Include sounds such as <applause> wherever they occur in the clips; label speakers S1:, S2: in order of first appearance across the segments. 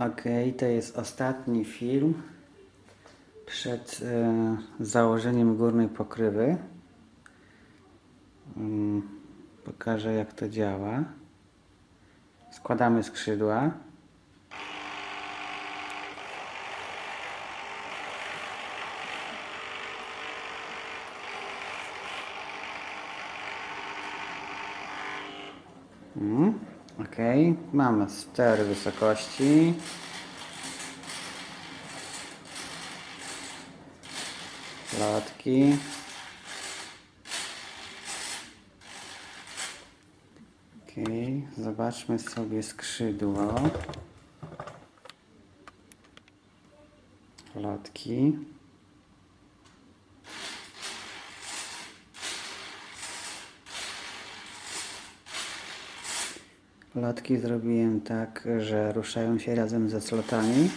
S1: Ok, to jest ostatni film przed e, założeniem górnej pokrywy. Mm, pokażę jak to działa. Składamy skrzydła. Mm, ok, mamy cztery wysokości. Lotki. Ok, zobaczmy sobie skrzydło. Lotki. Lotki zrobiłem tak, że ruszają się razem ze slotami.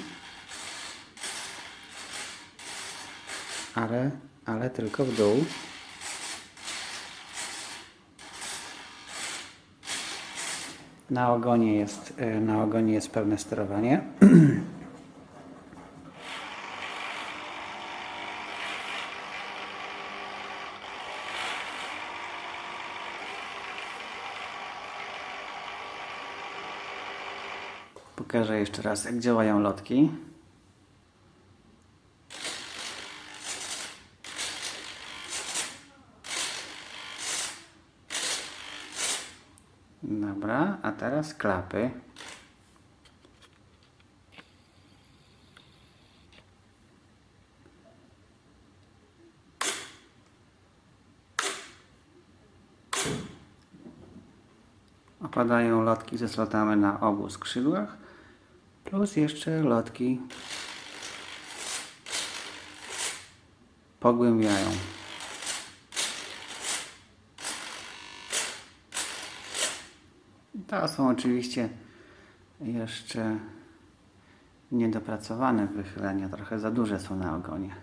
S1: Ale, ale tylko w dół. Na ogonie jest, e, na ogonie jest pełne sterowanie. <clears throat> Pokażę jeszcze raz, jak działają lotki. Dobra, a teraz klapy. Opadają lotki ze slotami na obu skrzydłach, plus jeszcze lotki pogłębiają. To są oczywiście jeszcze niedopracowane wychylenia, trochę za duże są na ogonie.